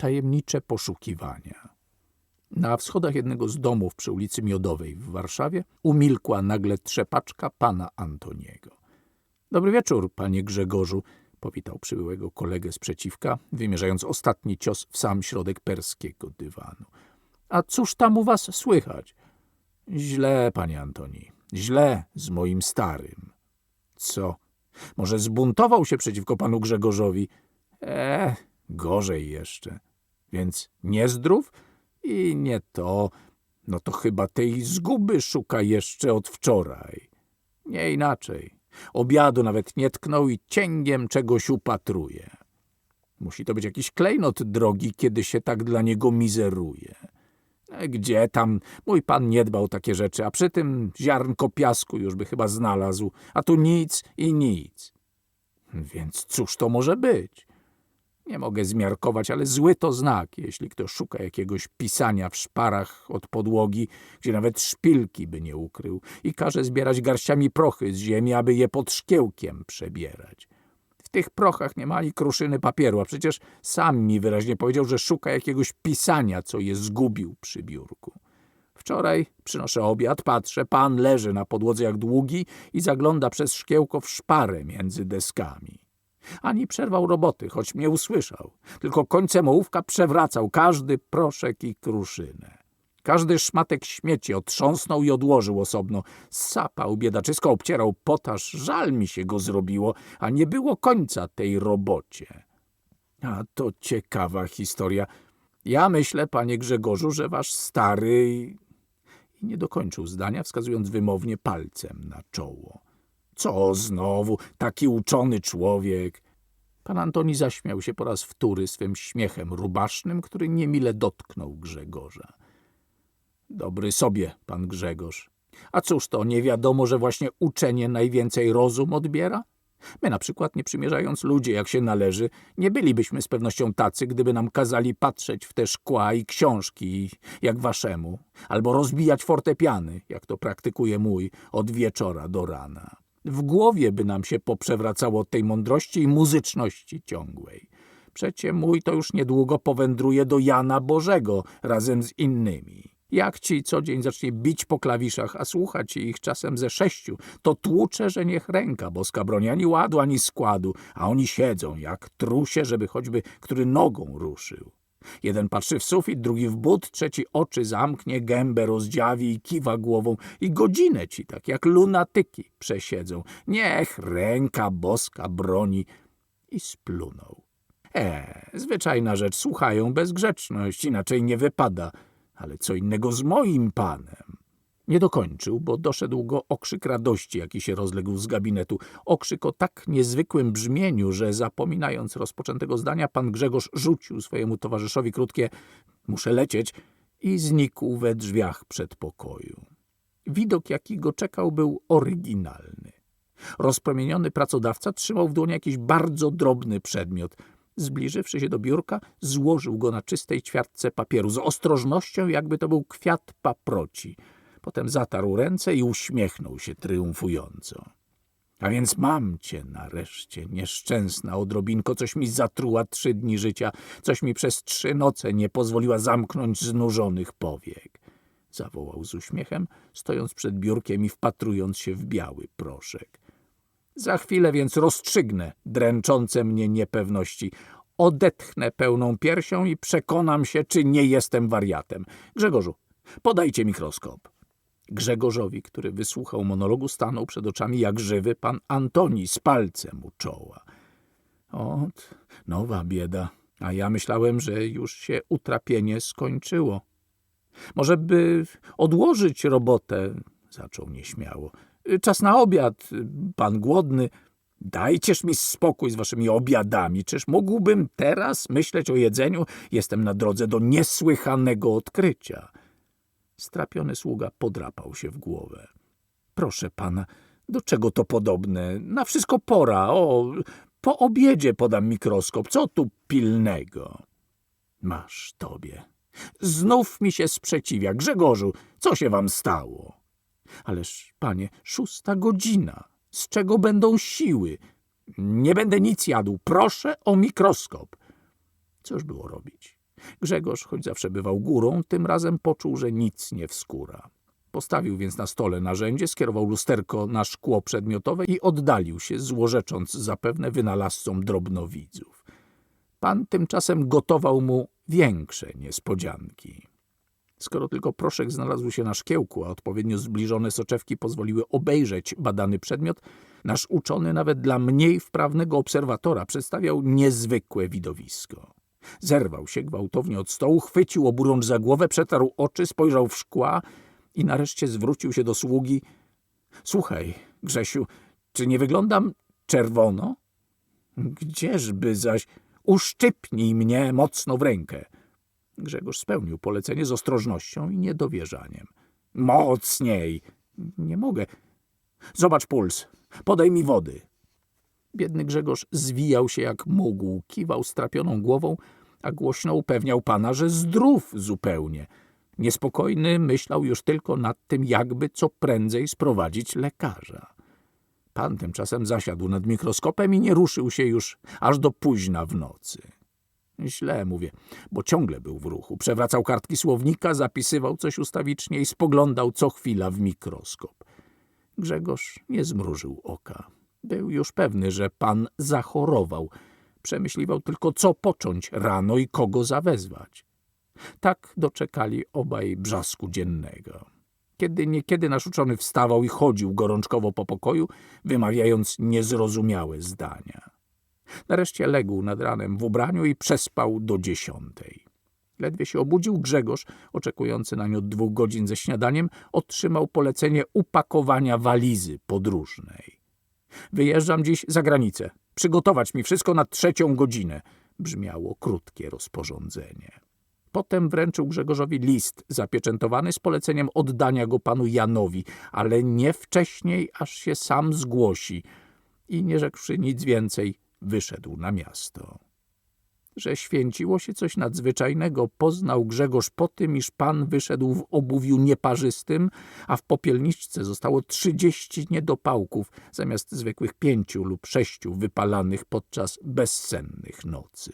tajemnicze poszukiwania. Na wschodach jednego z domów przy ulicy Miodowej w Warszawie umilkła nagle trzepaczka pana Antoniego. Dobry wieczór, panie Grzegorzu, powitał przybyłego kolegę sprzeciwka, wymierzając ostatni cios w sam środek perskiego dywanu. A cóż tam u was słychać? Źle, panie Antoni, źle z moim starym. Co? Może zbuntował się przeciwko panu Grzegorzowi? E, gorzej jeszcze. Więc niezdrów? I nie to. No to chyba tej zguby szuka jeszcze od wczoraj. Nie inaczej. Obiadu nawet nie tknął i cięgiem czegoś upatruje. Musi to być jakiś klejnot drogi, kiedy się tak dla niego mizeruje. E, Gdzie tam? Mój pan nie dbał takie rzeczy, a przy tym ziarnko piasku już by chyba znalazł, a tu nic i nic. Więc cóż to może być? Nie mogę zmiarkować, ale zły to znak, jeśli ktoś szuka jakiegoś pisania w szparach od podłogi, gdzie nawet szpilki by nie ukrył i każe zbierać garściami prochy z ziemi, aby je pod szkiełkiem przebierać. W tych prochach nie mali kruszyny papieru, a przecież sam mi wyraźnie powiedział, że szuka jakiegoś pisania, co je zgubił przy biurku. Wczoraj przynoszę obiad, patrzę, pan leży na podłodze jak długi i zagląda przez szkiełko w szparę między deskami. Ani przerwał roboty, choć mnie usłyszał. Tylko końcem ołówka przewracał każdy proszek i kruszynę. Każdy szmatek śmieci otrząsnął i odłożył osobno. Sapał biedaczysko, obcierał potaż. Żal mi się go zrobiło, a nie było końca tej robocie. A to ciekawa historia. Ja myślę, panie Grzegorzu, że wasz stary... I nie dokończył zdania, wskazując wymownie palcem na czoło. Co znowu, taki uczony człowiek? Pan Antoni zaśmiał się po raz wtóry swym śmiechem rubasznym, który niemile dotknął Grzegorza. Dobry sobie, pan Grzegorz. A cóż to, nie wiadomo, że właśnie uczenie najwięcej rozum odbiera? My na przykład, nie przymierzając ludzie jak się należy, nie bylibyśmy z pewnością tacy, gdyby nam kazali patrzeć w te szkła i książki, jak waszemu, albo rozbijać fortepiany, jak to praktykuje mój, od wieczora do rana. W głowie by nam się poprzewracało tej mądrości i muzyczności ciągłej. Przecie mój to już niedługo powędruje do Jana Bożego razem z innymi. Jak ci co dzień zacznie bić po klawiszach, a słuchać ich czasem ze sześciu, to tłucze, że niech ręka boska broni ani ładu, ani składu, a oni siedzą jak trusie, żeby choćby który nogą ruszył. Jeden patrzy w sufit, drugi w but, trzeci oczy zamknie, gębę rozdziawi i kiwa głową i godzinę ci tak jak lunatyki przesiedzą. Niech ręka boska broni i splunął. E, zwyczajna rzecz, słuchają bezgrzeczność, inaczej nie wypada, ale co innego z moim panem. Nie dokończył, bo doszedł go okrzyk radości, jaki się rozległ z gabinetu. Okrzyk o tak niezwykłym brzmieniu, że zapominając rozpoczętego zdania, pan Grzegorz rzucił swojemu towarzyszowi krótkie muszę lecieć i znikł we drzwiach przedpokoju. Widok, jaki go czekał, był oryginalny. Rozpromieniony pracodawca trzymał w dłoni jakiś bardzo drobny przedmiot. Zbliżywszy się do biurka, złożył go na czystej ćwiartce papieru z ostrożnością, jakby to był kwiat paproci. Potem zatarł ręce i uśmiechnął się triumfująco. A więc mam cię nareszcie, nieszczęsna odrobinko, coś mi zatruła trzy dni życia, coś mi przez trzy noce nie pozwoliła zamknąć znużonych powiek. Zawołał z uśmiechem, stojąc przed biurkiem i wpatrując się w biały proszek. Za chwilę więc rozstrzygnę dręczące mnie niepewności. Odetchnę pełną piersią i przekonam się, czy nie jestem wariatem. Grzegorzu, podajcie mikroskop. Grzegorzowi, który wysłuchał monologu, stanął przed oczami jak żywy pan Antoni z palcem u czoła. Ot, nowa bieda. A ja myślałem, że już się utrapienie skończyło. Może by odłożyć robotę, zaczął nieśmiało. Czas na obiad, pan głodny. Dajcież mi spokój z waszymi obiadami. Czyż mógłbym teraz myśleć o jedzeniu? Jestem na drodze do niesłychanego odkrycia. Strapiony sługa podrapał się w głowę. Proszę pana, do czego to podobne? Na wszystko pora. O, po obiedzie podam mikroskop. Co tu pilnego? Masz tobie. Znów mi się sprzeciwia. Grzegorzu, co się wam stało? Ależ, panie, szósta godzina. Z czego będą siły? Nie będę nic jadł. Proszę o mikroskop. Cóż było robić? Grzegorz, choć zawsze bywał górą, tym razem poczuł, że nic nie wskóra. Postawił więc na stole narzędzie, skierował lusterko na szkło przedmiotowe i oddalił się, złorzecząc zapewne wynalazcom drobnowidzów. Pan tymczasem gotował mu większe niespodzianki. Skoro tylko proszek znalazł się na szkiełku, a odpowiednio zbliżone soczewki pozwoliły obejrzeć badany przedmiot, nasz uczony nawet dla mniej wprawnego obserwatora przedstawiał niezwykłe widowisko. Zerwał się gwałtownie od stołu, chwycił oburącz za głowę, przetarł oczy, spojrzał w szkła i nareszcie zwrócił się do sługi. Słuchaj, Grzesiu, czy nie wyglądam czerwono? Gdzieżby zaś uszczypnij mnie mocno w rękę. Grzegorz spełnił polecenie z ostrożnością i niedowierzaniem. Mocniej! Nie mogę. Zobacz puls. Podaj mi wody. Biedny Grzegorz zwijał się jak mógł, kiwał strapioną głową, a głośno upewniał pana, że zdrów zupełnie. Niespokojny myślał już tylko nad tym, jakby co prędzej sprowadzić lekarza. Pan tymczasem zasiadł nad mikroskopem i nie ruszył się już aż do późna w nocy. Źle mówię, bo ciągle był w ruchu. Przewracał kartki słownika, zapisywał coś ustawicznie i spoglądał co chwila w mikroskop. Grzegorz nie zmrużył oka. Był już pewny, że pan zachorował. Przemyśliwał tylko, co począć rano i kogo zawezwać. Tak doczekali obaj brzasku dziennego. Kiedy niekiedy nasz uczony wstawał i chodził gorączkowo po pokoju, wymawiając niezrozumiałe zdania. Nareszcie legł nad ranem w ubraniu i przespał do dziesiątej. Ledwie się obudził, Grzegorz, oczekujący nań od dwóch godzin ze śniadaniem, otrzymał polecenie upakowania walizy podróżnej. Wyjeżdżam dziś za granicę. Przygotować mi wszystko na trzecią godzinę, brzmiało krótkie rozporządzenie. Potem wręczył Grzegorzowi list zapieczętowany z poleceniem oddania go panu Janowi, ale nie wcześniej, aż się sam zgłosi. I nie rzekłszy nic więcej, wyszedł na miasto. Że święciło się coś nadzwyczajnego, poznał Grzegorz po tym, iż pan wyszedł w obuwiu nieparzystym, a w popielniczce zostało trzydzieści niedopałków zamiast zwykłych pięciu lub sześciu wypalanych podczas bezsennych nocy.